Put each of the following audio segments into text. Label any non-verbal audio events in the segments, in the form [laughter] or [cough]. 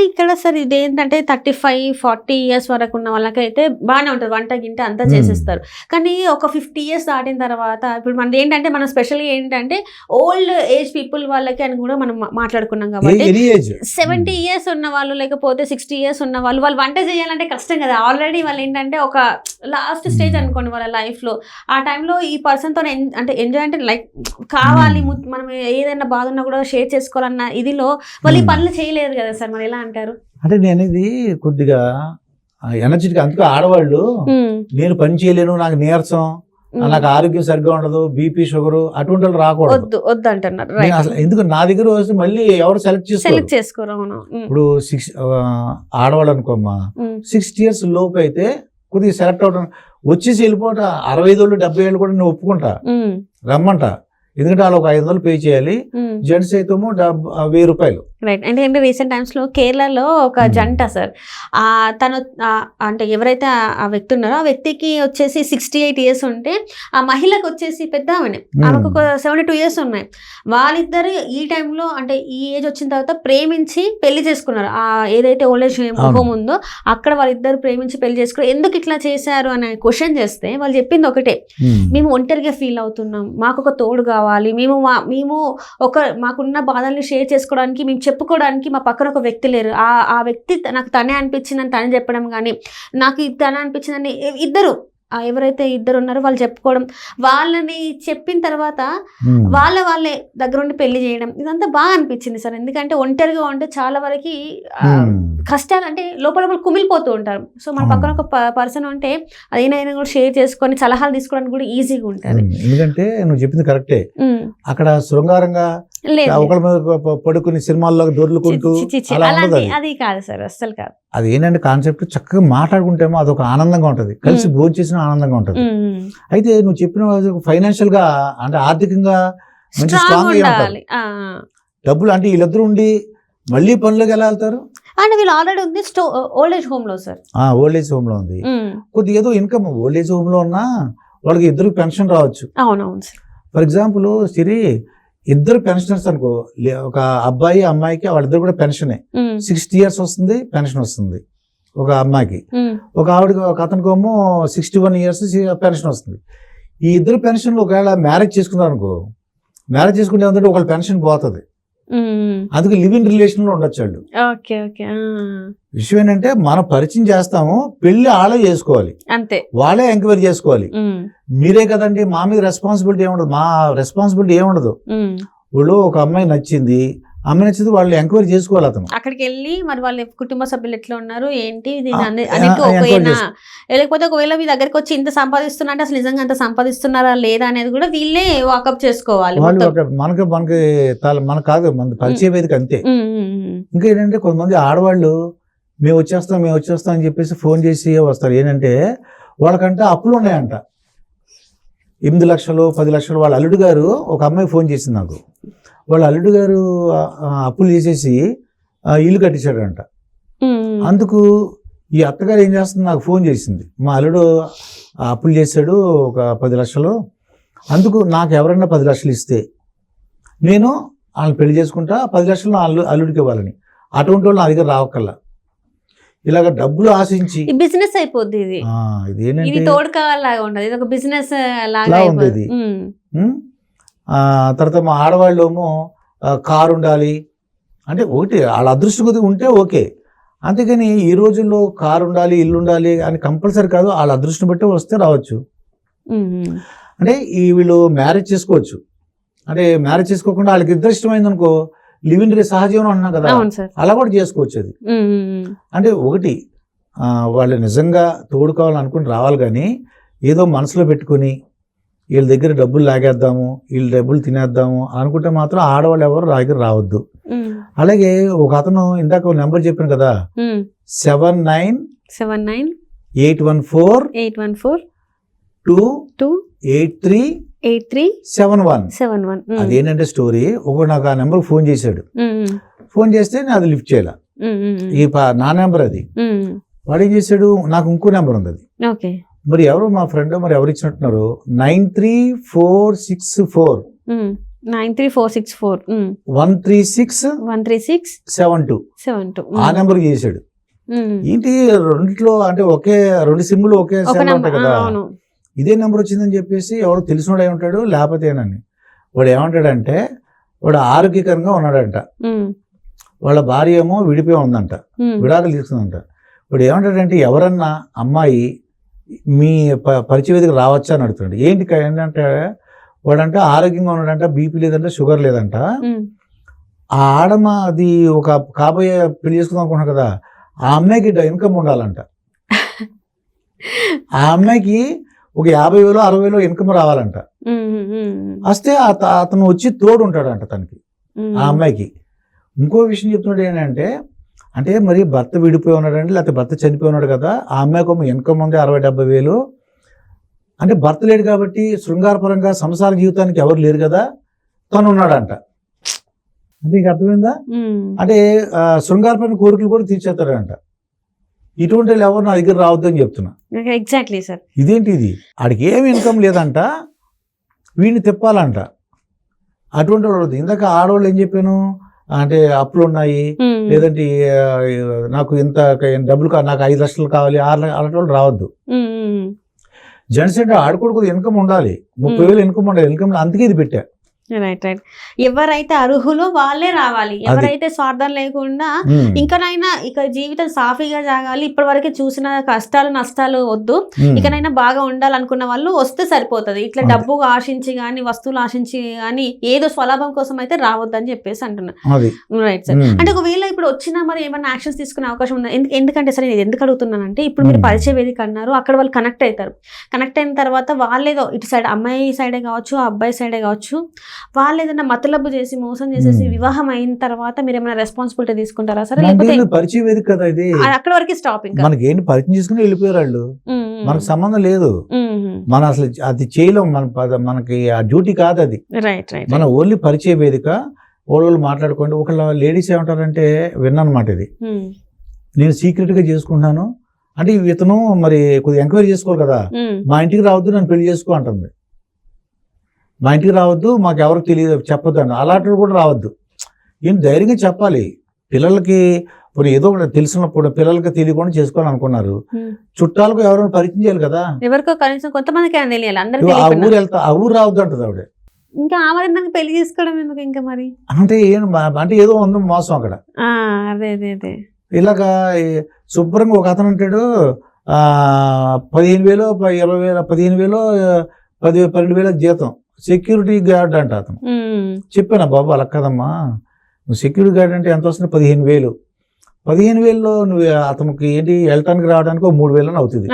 కానీ ఇక్కడ సార్ ఇది ఏంటంటే థర్టీ ఫైవ్ ఫార్టీ ఇయర్స్ వరకు ఉన్న వాళ్ళకైతే బాగానే ఉంటుంది. వంట గింట అంతా. చేసేస్తారు. కానీ ఒక ఫిఫ్టీ ఇయర్స్ దాటిన తర్వాత ఇప్పుడు మనది ఏంటంటే మనం స్పెషల్గా ఏంటంటే ఓల్డ్ ఏజ్ పీపుల్ వాళ్ళకి అని కూడా మనం మాట్లాడుకున్నాం కాబట్టి సెవెంటీ ఇయర్స్ ఉన్న వాళ్ళు లేకపోతే సిక్స్టీ ఇయర్స్ ఉన్న వాళ్ళు వాళ్ళు వంట చేయాలంటే కష్టం కదా. ఆల్రెడీ వాళ్ళు ఏంటంటే ఒక లాస్ట్ స్టేజ్ Hmm. అనుకోండి వాళ్ళ life లో ఆ టైంలో ఈ పర్సన్తో అంటే ఎంజాయ్ అంటే లైక్ కావాలి Hmm. మనం ఏదైనా బాధ ఉన్నా కూడా షేర్ చేసుకోవాలన్న ఇదిలో వాళ్ళు ఈ Hmm. పనులు చేయలేదు కదా సార్ మరి ఎలా అంటారు? అంటే నేను ఇది కొద్దిగా ఎనర్జెటిక్ అందుకే ఆడవాళ్ళు నేను పని చేయలేను నాకు నీరసం. నాకు ఆరోగ్యం సరిగ్గా ఉండదు బీపీ షుగర్ అటువంటి వాళ్ళు రాకూడదు. వద్దు అంటున్నారు. అసలు ఎందుకు నా దగ్గర వస్తే మళ్ళీ ఎవరు సెలెక్ట్ సెలెక్ట్ చేసుకోరు ఇప్పుడు సిక్స్ ఆడవాళ్ళు అనుకోమ్మా. సిక్స్టీ ఇయర్స్ లోపు అయితే కొద్దిగా సెలెక్ట్ అవడం వచ్చేసి వెళ్ళిపోట అరవై ఐదు డెబ్బై ఏళ్ళు కూడా నేను ఒప్పుకుంటా. రమ్మంట. ఎందుకంటే వాళ్ళు ఒక ఐదు వందలు పే చేయాలి. జెంట్స్ అయితే డెబ్ వెయ్యి రూపాయలు రైట్ అంటే ఏంటి రీసెంట్ టైమ్స్లో కేరళలో ఒక. జంట సార్ ఆ తను అంటే ఎవరైతే ఆ- వ్యక్తి ఉన్నారో ఆ వ్యక్తికి వచ్చేసి సిక్స్టీ ఎయిట్ ఇయర్స్ ఉంటే ఆ మహిళకు వచ్చేసి పెద్ద ఆమెనే Hmm. ఆమెకు ఒక సెవెంటీ టూ ఇయర్స్ ఉన్నాయి వాళ్ళిద్దరు ఈ టైంలో అంటే ఈ ఏజ్ వచ్చిన తర్వాత ప్రేమించి పెళ్ళి చేసుకున్నారు ఆ ఏదైతే ఓల్డ్ ఏజ్. హోమ్ ఉందో అక్కడ వాళ్ళిద్దరు ప్రేమించి పెళ్ళి చేసుకున్నారు ఎందుకు ఇట్లా చేశారు అనే క్వశ్చన్ చేస్తే వాళ్ళు చెప్పింది ఒకటే. మేము ఒంటరిగా ఫీల్ అవుతున్నాం మాకు ఒక తోడు కావాలి. మేము మా- మేము ఒక మాకున్న బాధల్ని షేర్ చేసుకోవడానికి మేము చెప్పుకోవడానికి మా పక్కన ఒక వ్యక్తి లేరు. ఆ ఆ వ్యక్తి నాకు తనే అనిపించిందని తనే చెప్పడం కానీ నాకు తనే అనిపించిందని ఇద్దరు ఎవరైతే ఇద్దరు ఉన్నారో వాళ్ళు చెప్పుకోవడం వాళ్ళని చెప్పిన తర్వాత. వాళ్ళ వాళ్ళే దగ్గరుండి పెళ్ళి చేయడం ఇదంతా బాగా అనిపించింది సార్ ఎందుకంటే ఒంటరిగా ఉంటే చాలా వరకు. కష్టాలు అంటే లోపల లోపల కుమిలిపోతూ ఉంటారు సో మన. పక్కన ఒక పర్సన్ ఉంటే అదేనైనా కూడా షేర్ చేసుకొని సలహాలు తీసుకోవడానికి కూడా ఈజీగా ఉంటుంది. ఎందుకంటే నువ్వు చెప్పింది కరెక్టే. అక్కడ శృంగారంగా ఒకళ్ళ మీద పడుకుని సినిమాల్లో దొర్లుకుంటూ అది. అది కాదు సార్ అస్సలు కాదు. అది ఏంటంటే కాన్సెప్ట్ చక్కగా మాట్లాడుకుంటేమో అదొక ఆనందంగా ఉంటది. కలిసి. భోజనం చేసిన ఆనందంగా ఉంటది. అయితే నువ్వు చెప్పిన ఫైనాన్షియల్గా అంటే ఆర్థికంగా మంచి స్ట్రాంగ్ అయ్యి. డబ్బులు అంటే వీళ్ళిద్దరు ఉండి మళ్ళీ పనులకు ఎలా వెళ్తారు? అండ్ వీళ్ళు ఆల్రెడీ ఉంది స్టో ఓల్డ్ ఏజ్ హోమ్లో సార్ ఓల్డ్ ఏజ్ హోమ్లో ఉంది. ఉమ్. కొద్దిగా ఏదో ఇన్కమ్ ఓల్డ్ ఏజ్ హోమ్లో ఉన్నా వాళ్ళకి ఇద్దరు పెన్షన్ రావచ్చు. అవునవును సార్. ఫర్ ఎగ్జాంపుల్ సిరి ఇద్దరు పెన్షనర్స్ అనుకో లే- ఒక అబ్బాయి అమ్మాయికి వాళ్ళిద్దరు కూడా పెన్షనే. సిక్స్టీ ఇయర్స్ వస్తుంది పెన్షన్ వస్తుంది ఒక అమ్మాయికి. ఒక ఆవిడకి ఒక అతనికేమో సిక్స్టీ వన్ ఇయర్స్ పెన్షన్ వస్తుంది ఈ ఇద్దరు పెన్షన్ ఒకవేళ మ్యారేజ్ చేసుకున్నారు అనుకో మ్యారేజ్ చేసుకుంటే ఏంటంటే ఒకళ్ళ పెన్షన్ పోతుంది అందుకే లివింగ్ రిలేషన్లో ఉండొచ్చు వాళ్ళు. విషయం ఏంటంటే మనం పరిచయం చేస్తాము పెళ్ళి వాళ్ళే చేసుకోవాలి. అంతే. వాళ్ళే ఎంక్వైరీ చేసుకోవాలి. మీరే కదండి మా మీద రెస్పాన్సిబిలిటీ ఏముండదు మా రెస్పాన్సిబిలిటీ ఏముండదు. వాళ్ళు ఒక అమ్మాయి నచ్చింది అమ్మాయి నచ్చింది వాళ్ళు ఎంక్వైరీ చేసుకోవాలి అతను. అక్కడికి వెళ్ళి మరి వాళ్ళ కుటుంబ సభ్యులు ఎట్లా ఉన్నారు ఏంటి లేకపోతే ఒకవేళ మీ దగ్గరికి వచ్చి ఇంత సంపాదిస్తున్నా అంటే అసలు నిజంగా అంత సంపాదిస్తున్నారా లేదా అనేది కూడా వీళ్ళే వాకప్ చేసుకోవాలి వాళ్ళు మనకి మనకి తాల- మనకు కాదు మన పరిచయ వేదిక అంతే. ఇంకా ఏంటంటే కొంతమంది ఆడవాళ్ళు మేము వచ్చేస్తాం మేము వచ్చేస్తాం అని చెప్పేసి ఫోన్ చేసి వస్తారు. ఏంటంటే వాళ్ళకంటే అప్పులు ఉన్నాయంట. ఎనిమిది లక్షలు పది లక్షలు వాళ్ళ అల్లుడు గారు ఒక అమ్మాయి ఫోన్ చేసింది నాకు. వాళ్ళ అల్లుడు గారు అప్పులు చేసేసి ఇల్లు కట్టించాడంట. అందుకు ఈ అత్తగారు ఏం చేస్తుంది? నాకు ఫోన్ చేసింది. మా అల్లుడు అప్పులు చేశాడు ఒక పది లక్షలు. అందుకు నాకు ఎవరైనా పది లక్షలు ఇస్తే నేను వాళ్ళని పెళ్ళి చేసుకుంటా పది లక్షలు నా అల్లు అల్లుడికి ఇవ్వాలని. అటువంటి వాళ్ళు నా దగ్గర రావక్కల్లా ఇలాగ డబ్బులు ఆశించి బిజినెస్ అయిపోద్ది ఇది. ఇది తోడు కావాలాగా ఉండదు. ఇది ఒక బిజినెస్ లాగా లా తర్వాత మా ఆడవాళ్ళు ఏమో ఆ, కారు ఉండాలి. అంటే ఒకటి వాళ్ళ అదృష్టం కొద్దిగా ఉంటే ఓకే. అంతేగాని ఈ రోజుల్లో కారు ఉండాలి ఇల్లు ఉండాలి అని కంపల్సరీ కాదు వాళ్ళ అదృష్టం బట్టి వస్తే రావచ్చు. అంటే ఈ వీళ్ళు మ్యారేజ్ చేసుకోవచ్చు. అంటే మ్యారేజ్ చేసుకోకుండా వాళ్ళకి ఇద్దరు ఇష్టమైంది అనుకో లివింగ్ రే సహజీవనం అన్నాం కదా. అలా కూడా చేసుకోవచ్చు అది. అంటే ఒకటి వాళ్ళు నిజంగా తోడుకోవాలనుకుని రావాలి కానీ ఏదో మనసులో పెట్టుకుని వీళ్ళ దగ్గర డబ్బులు లాగేద్దాము వీళ్ళ డబ్బులు తినేద్దాము అనుకుంటే మాత్రం ఆడవాళ్ళు ఎవరు దగ్గర రావద్దు. అలాగే ఒక అతను ఇందాక నెంబర్ చెప్పాను కదా. Seven nine seven nine eight one four eight one four two two eight three eight three seven one. Seven one. అదేంటంటే స్టోరీ ఒక నాకు ఆ నెంబర్ ఫోన్ చేశాడు. ఫోన్ చేస్తే నేను అది లిఫ్ట్ చేయాల. ఈ నా నెంబర్ అది. వాడు ఏం చేశాడు నాకు ఇంకో నెంబర్ ఉంది అది. ఓకే. మరి ఎవరు మా ఫ్రెండ్ మరి ఎవరు ఇచ్చినట్టున్నారు? Nine three four six four. Nine three four six four. One three six one three six seven two. Seven two. ఆ నెంబర్ చేశాడు ఏంటి రెండిట్లో అంటే ఒకే రెండు సిమ్లు ఒకే సెల్ ఉంటాయి కదా. ఇదే నెంబర్ వచ్చిందని చెప్పేసి ఎవడు తెలిసినోడు అయి ఉంటాడు లేకపోతే ఏనని. వాడు ఏమంటాడంటే వాడు ఆరోగ్యకరంగా ఉన్నాడంట. వాళ్ళ భార్య ఏమో విడిపోయి ఉందంట. విడాకులు తీసుకుందంట. వాడు ఏమంటాడంటే ఎవరన్నా అమ్మాయి మీ ప- పరిచయ వేదిక రావచ్చా అని అడుగుతున్నాడు. ఏంటి ఏంటంటే వాడంటే ఆరోగ్యంగా ఉన్నాడంట బీపీ లేదంట షుగర్ లేదంట. ఆ ఆడమ అది ఒక కాబోయే పెళ్ళి చేసుకుందాం అనుకున్నాడు కదా ఆ అమ్మాయికి ఇన్కమ్ ఉండాలంట. [laughs] ఆ అమ్మాయికి ఒక యాభై వేలు అరవై వేలు ఇన్కమ్ రావాలంట. వస్తే అత- అతను వచ్చి తోడు ఉంటాడంట తనకి ఆ అమ్మాయికి. ఇంకో విషయం చెప్తున్నాడు ఏంటంటే అంటే మరి భర్త విడిపోయి ఉన్నాడండి లేకపోతే భర్త చనిపోయి ఉన్నాడు కదా ఆ అమ్మాయికి ఒక ఇన్కమ్ ఉంది అరవై డెబ్బై వేలు. అంటే భర్త లేడు కాబట్టి శృంగారపరంగా సంసార జీవితానికి ఎవరు లేరు కదా తను ఉన్నాడంట. అంటే నీకు అర్థమైందా? అంటే శృంగారపరమైన కోరికలు కూడా తీర్చేస్తాడంట ఇటువంటి వాళ్ళు ఎవరు నా దగ్గర రావద్దని చెప్తున్నా. ఎగ్జాక్ట్లీ సార్ ఇదేంటి ఇది? ఆడికి ఏమి ఇన్కమ్ లేదంట వీడిని తిప్పాలంట. అటువంటి వద్దు. ఇందాక ఆడవాళ్ళు ఏం చెప్పాను? అంటే అప్పులు ఉన్నాయి. లేదంటే నాకు ఇంత డబ్బులు నాకు ఐదు లక్షలు కావాలి ఆరు లక్షలు అలాంటి వాళ్ళు రావద్దు. జెంట్స్ అంటే ఆడకూడదు ఇన్కమ్ ఉండాలి. ముప్పై వేలు ఇన్కమ్ ఉండాలి. ఇన్కమ్ అందుకే ఇది పెట్టా. రైట్ రైట్ ఎవరైతే అర్హులో వాళ్ళే రావాలి. ఎవరైతే స్వార్థం లేకుండా ఇంకనైనా ఇక జీవితం సాఫీగా సాగాలి. ఇప్పటి వరకు చూసిన కష్టాలు నష్టాలు వద్దు. ఇకనైనా బాగా ఉండాలనుకున్న వాళ్ళు వస్తే సరిపోతది. ఇట్లా. డబ్బు ఆశించి కానీ వస్తువులు ఆశించి కానీ ఏదో స్వలాభం కోసం అయితే రావద్దని చెప్పేసి అంటున్నా. అది. రైట్ సార్ అంటే ఒకవేళ ఇప్పుడు వచ్చినా మరి ఏమైనా యాక్షన్స్ తీసుకునే అవకాశం ఉందా? ఎందు- ఎందుకంటే సరే నేను ఎందుకు అడుగుతున్నానంటే ఇప్పుడు మీరు. పరిచయ వేదిక అన్నారు. అక్కడ వాళ్ళు కనెక్ట్ అవుతారు. కనెక్ట్ అయిన తర్వాత వాళ్ళేదో ఇటు సైడ్ అమ్మాయి సైడే కావచ్చు అబ్బాయి సైడే కావచ్చు వాళ్ళు ఏదైనా మతలబ్బు చేసి మోసం చేసేసి. వివాహం అయిన తర్వాత మీరు ఏమైనా రెస్పాన్సిబిలిటీ తీసుకుంటారా సరే? లేకపోతే పరిచయ వేదిక కదా ఇది. అక్కడ వరకు స్టాప్ ఇంకా. మనకి ఏంటి పరిచయం చేసుకుని వెళ్ళిపోయారు వాళ్ళు. మనకు సంబంధం లేదు. మనం అసలు అది చేయలేం. మన మనకి ఆ డ్యూటీ కాదు అది. రైట్ రైట్ మన ఓన్లీ పరిచయ వేదిక వాళ్ళు మాట్లాడుకోండి. ఒకళ్ళ లేడీస్ ఏమంటారంటే విన్నానమాట ఇది. నేను సీక్రెట్గా చేసుకుంటున్నాను. అంటే ఇతను మరి కొద్దిగా ఎంక్వైరీ చేసుకోవాలి కదా. మా ఇంటికి రావద్దు నన్ను పెళ్ళి చేసుకో అంటుంది. మా ఇంటికి రావద్దు మాకు ఎవరికి తెలియదు చెప్పొద్దు అండి అలాంటి కూడా రావద్దు. ఏం ధైర్యంగా చెప్పాలి. పిల్లలకి ఇప్పుడు ఏదో ఒకటి తెలిసినప్పుడు పిల్లలకి తెలియకుండా చేసుకోవాలనుకున్నారు. ఉమ్. చుట్టాలకు ఎవరైనా పరిచయం చేయాలి కదా. ఎవరికో కనీసం కొంతమందికి ఆ. ఊరు వెళ్తా ఆ ఊరు రావద్దు అంటుంది ఆవిడ. ఇంకా ఆమె పెళ్ళి చేసుకోవడం ఎందుకు ఇంకా మరి? అంటే ఏం అంటే ఏదో ఉంది మోసం అక్కడ. ఆ, అదే అదే అదే. ఇలాగా ఈ శుభ్రంగా ఒక అతను అంటాడు ఆ, పదిహేను వేలు ఇరవై వేల పదిహేను వేలు పది పన్నెండు వేల జీతం. సెక్యూరిటీ గార్డ్ అంట అతను. చెప్పాను బాబు అలా కదమ్మా. నువ్వు సెక్యూరిటీ గార్డ్ అంటే ఎంత వస్తుంది? పదిహేను వేలు. పదిహేను వేలలో నువ్వు అతనికి ఏంటి వెళ్ళటానికి రావడానికి ఒక మూడు వేలని అవుతుంది.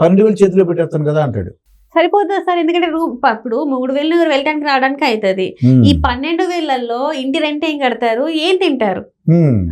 పన్నెండు వేలు చేతిలో పెట్టేస్తాను కదా అంటాడు. సరిపోతుంది సార్ ఎందుకంటే రూమ్ ఇప్పుడు మూడు వేలు వెళ్ళడానికి రావడానికి అవుతుంది. ఈ పన్నెండు వేలలో ఇంటి రెంట్ ఏం కడతారు? ఏం తింటారు.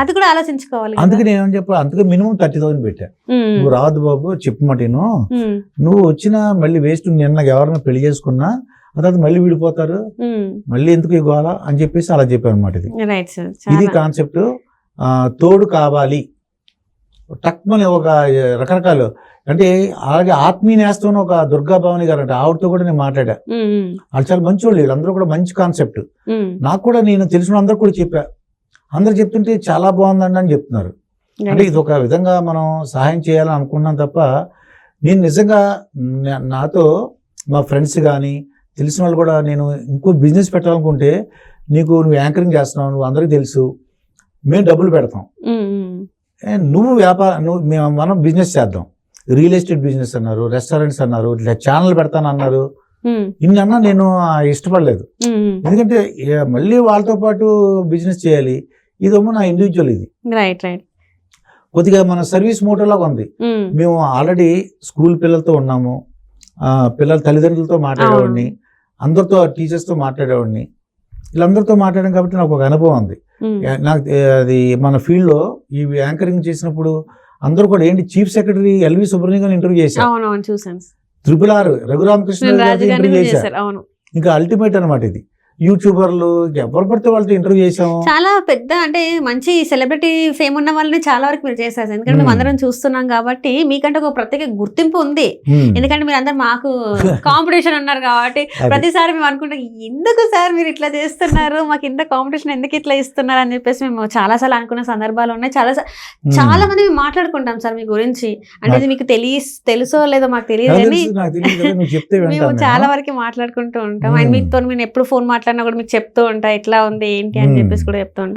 అది కూడా ఆలోచించుకోవాలి. అందుకే నేను చెప్పాను అందుకే మినిమం థర్టీ థౌసండ్ పెట్టా. నువ్వు రావద్దు బాబు చెప్పమాట నువ్వు వచ్చినా మళ్ళీ వేస్ట్ నిన్న ఎవరైనా పెళ్ళి చేసుకున్నా ఆ తర్వాత మళ్ళీ విడిపోతారు. మళ్ళీ ఎందుకు ఇవ్వాలా అని చెప్పేసి అలా చెప్పాను అనమాట ఇది ఇది కాన్సెప్ట్ తోడు కావాలి. టక్మని ఒక రకరకాలు. అంటే అలాగే ఆత్మీయ నేస్తం ఒక దుర్గా భవాని గారు అంటే ఆవిడతో కూడా నేను మాట్లాడా. వాళ్ళు చాలా మంచి వాళ్ళు. వీళ్ళందరూ కూడా మంచి కాన్సెప్ట్. నాకు కూడా నేను తెలిసిన అందరూ కూడా చెప్పా. అందరు చెప్తుంటే చాలా బాగుందండి అని చెప్తున్నారు. అంటే ఇది ఒక విధంగా మనం సహాయం చేయాలని అనుకున్నాం తప్ప నేను నిజంగా నాతో మా ఫ్రెండ్స్ కానీ తెలిసిన వాళ్ళు కూడా నేను ఇంకో బిజినెస్ పెట్టాలనుకుంటే నీకు నువ్వు యాంకరింగ్ చేస్తున్నావు నువ్వు అందరికీ తెలుసు మేము డబ్బులు పెడతాం. నువ్వు వ్యాపారం నువ్వు మేము మనం బిజినెస్ చేద్దాం. రియల్ ఎస్టేట్ బిజినెస్ అన్నారు రెస్టారెంట్స్ అన్నారు ఇట్లా ఛానల్ పెడతాను అన్నారు. ఉమ్, ఇన్ని అన్నా నేను ఇష్టపడలేదు. ఎందుకంటే మళ్ళీ వాళ్ళతో పాటు బిజినెస్ చేయాలి. ఇదేమో నా ఇండివిజువల్ ఇది. రైట్ రైట్ కొద్దిగా మన సర్వీస్ మోటోలాగా ఉంది. మేము ఆల్రెడీ స్కూల్ పిల్లలతో ఉన్నాము. పిల్లల తల్లిదండ్రులతో మాట్లాడేవాడిని. అందరితో టీచర్స్తో మాట్లాడేవాడిని. వీళ్ళందరితో మాట్లాడాం కాబట్టి నాకు ఒక అనుభవం ఉంది. నాకు అది మన ఫీల్డ్లో ఈ యాంకరింగ్ చేసినప్పుడు అందరూ కూడా ఏంటి chief secretary LV Subrahmanyam interview చేశారు. త్రిపుల్ ఆర్ రఘురామకృష్ణ గారిని ఇంటర్వ్యూ చేశారు. ఇంకా అల్టిమేట్ అనమాట ఇది. యూట్యూబర్లు ఎవరు పడితే వాళ్ళతో ఇంటర్వ్యూ చేసాము చాలా పెద్ద అంటే మంచి సెలబ్రిటీ ఫేమ్ ఉన్న వాళ్ళని చాలా వరకు మీరు చేశారు ఎందుకంటే మేము Hmm. అందరం చూస్తున్నాం కాబట్టి మీకంటే ఒక ప్రత్యేక గుర్తింపు ఉంది ఉమ్. ఎందుకంటే మీరు అందరు మాకు కాంపిటీషన్ ఉన్నారు కాబట్టి. [laughs] ప్రతిసారి మేము అనుకుంటాం ఎందుకు సార్ మీరు ఇట్లా చేస్తున్నారు మాకు ఇంత కాంపిటీషన్ ఎందుకు ఇట్లా ఇస్తున్నారు అని చెప్పేసి మేము చాలా సార్లు అనుకున్న సందర్భాలు ఉన్నాయి చాలా ఉమ్. చాలా మంది మేము మాట్లాడుకుంటాం సార్ మీ గురించి అంటే ఇది మీకు తెలియ తెలుసో లేదో మాకు తెలియదు కానీ చెప్తే మేము చాలా. వరకు మాట్లాడుకుంటూ ఉంటాం అండ్ Hmm. మీతో నేను ఎప్పుడు ఫోన్ మాట్లాడినా కూడా మీకు చెప్తూ ఉంటా ఎట్లా ఉంది ఏంటి అని. చెప్పేసి కూడా చెప్తూ ఉంటాను